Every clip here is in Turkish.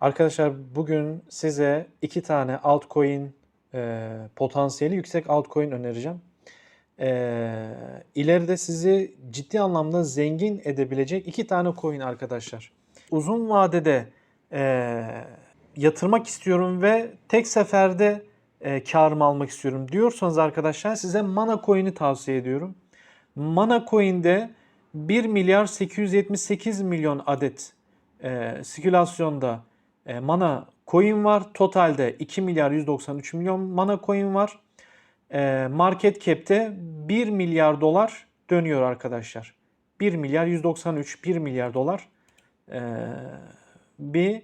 Arkadaşlar bugün size iki tane altcoin e, potansiyeli yüksek altcoin önereceğim. E, ileride sizi ciddi anlamda zengin edebilecek iki tane coin arkadaşlar. Uzun vadede e, yatırmak istiyorum ve tek seferde e, karımı almak istiyorum diyorsanız arkadaşlar size Mana Coin'i tavsiye ediyorum. Mana Coin'de 1 milyar 878 milyon adet e, sirkülasyonda e, mana coin var. Totalde 2 milyar 193 milyon mana coin var. E, market cap'te 1 milyar dolar dönüyor arkadaşlar. 1 milyar 193 1 milyar dolar e, bir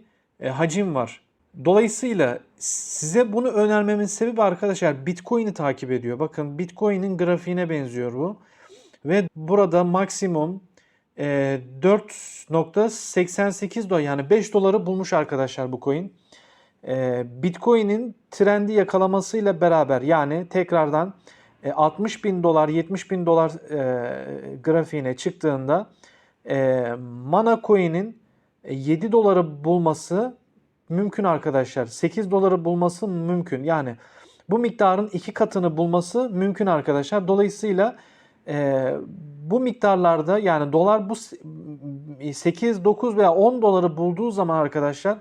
hacim var. Dolayısıyla size bunu önermemin sebebi arkadaşlar Bitcoin'i takip ediyor. Bakın Bitcoin'in grafiğine benziyor bu. Ve burada maksimum e, 4.88 dolar yani 5 doları bulmuş arkadaşlar bu coin. E, Bitcoin'in trendi yakalamasıyla beraber yani tekrardan e, 60 bin dolar 70 bin dolar e, grafiğine çıktığında e, Mana Coin'in 7 doları bulması mümkün arkadaşlar. 8 doları bulması mümkün. Yani bu miktarın iki katını bulması mümkün arkadaşlar. Dolayısıyla e, bu miktarlarda yani dolar bu 8, 9 veya 10 doları bulduğu zaman arkadaşlar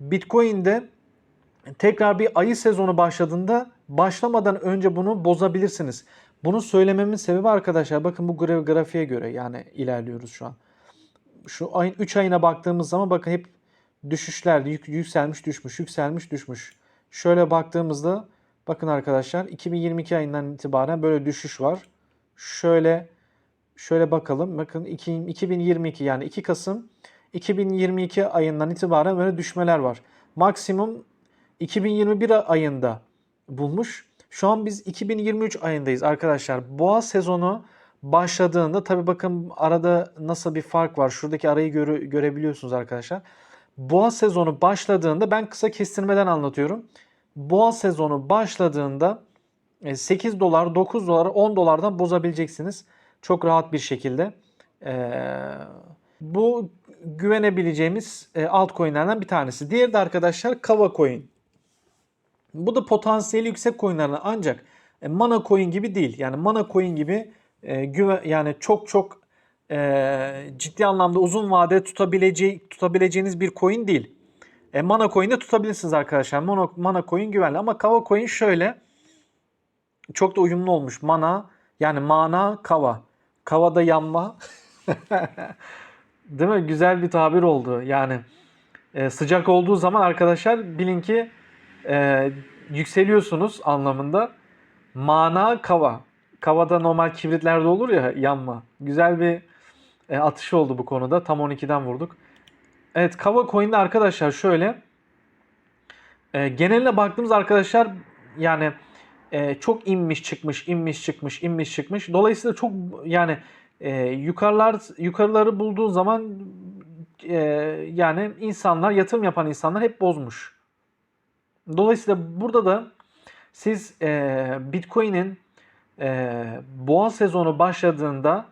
Bitcoin'de tekrar bir ayı sezonu başladığında başlamadan önce bunu bozabilirsiniz. Bunu söylememin sebebi arkadaşlar bakın bu graf grafiğe göre yani ilerliyoruz şu an. Şu ayın 3 ayına baktığımız zaman bakın hep düşüşler yük, yükselmiş düşmüş yükselmiş düşmüş. Şöyle baktığımızda bakın arkadaşlar 2022 ayından itibaren böyle düşüş var. Şöyle şöyle bakalım. Bakın 2022 yani 2 Kasım 2022 ayından itibaren böyle düşmeler var. Maksimum 2021 ayında bulmuş. Şu an biz 2023 ayındayız arkadaşlar. Boğa sezonu başladığında tabi bakın arada nasıl bir fark var. Şuradaki arayı göre, görebiliyorsunuz arkadaşlar. Boğa sezonu başladığında ben kısa kestirmeden anlatıyorum. Boğa sezonu başladığında 8 dolar, 9 dolar, 10 dolardan bozabileceksiniz. Çok rahat bir şekilde. bu güvenebileceğimiz altcoin'lerden bir tanesi. Diğeri de arkadaşlar Kava Coin. Bu da potansiyeli yüksek coin'lerden ancak Mana Coin gibi değil. Yani Mana Coin gibi güve yani çok çok ciddi anlamda uzun vade tutabileceği tutabileceğiniz bir coin değil. E, Mana Coin'de tutabilirsiniz arkadaşlar. Mana, Mana Coin güvenli ama Kava Coin şöyle çok da uyumlu olmuş. Mana yani mana kava. Kavada yanma. Değil mi? Güzel bir tabir oldu. Yani e, sıcak olduğu zaman arkadaşlar bilin ki e, yükseliyorsunuz anlamında. Mana kava. Kavada normal kibritlerde olur ya yanma. Güzel bir e, atış oldu bu konuda. Tam 12'den vurduk. Evet kava coin'de arkadaşlar şöyle. E, geneline baktığımız arkadaşlar yani e, çok inmiş çıkmış, inmiş çıkmış, inmiş çıkmış. Dolayısıyla çok yani e, yukarılar yukarıları bulduğu zaman e, yani insanlar yatırım yapan insanlar hep bozmuş. Dolayısıyla burada da siz e, Bitcoin'in e, boğa sezonu başladığında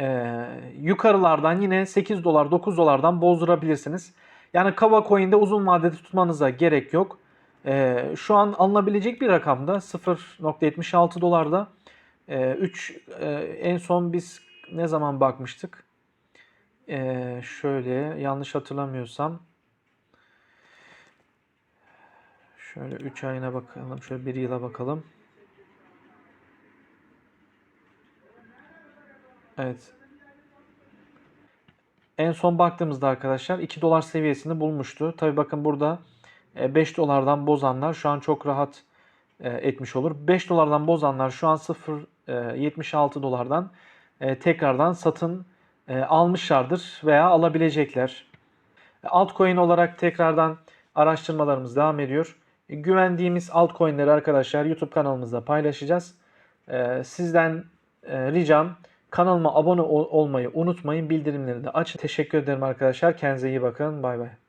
e, yukarılardan yine 8 dolar 9 dolardan bozdurabilirsiniz. Yani Kava Coin'de uzun vadede tutmanıza gerek yok. E, şu an alınabilecek bir rakamda 0.76 dolarda. E, 3 e, en son biz ne zaman bakmıştık? E, şöyle yanlış hatırlamıyorsam şöyle 3 ayına bakalım. Şöyle 1 yıla bakalım. Evet. En son baktığımızda arkadaşlar 2 dolar seviyesini bulmuştu. Tabi bakın burada 5 dolardan bozanlar şu an çok rahat etmiş olur. 5 dolardan bozanlar şu an 0.76 dolardan tekrardan satın almışlardır veya alabilecekler. Altcoin olarak tekrardan araştırmalarımız devam ediyor. Güvendiğimiz altcoin'leri arkadaşlar YouTube kanalımızda paylaşacağız. Sizden ricam kanalıma abone olmayı unutmayın. Bildirimleri de açın. Teşekkür ederim arkadaşlar. Kendinize iyi bakın. Bay bay.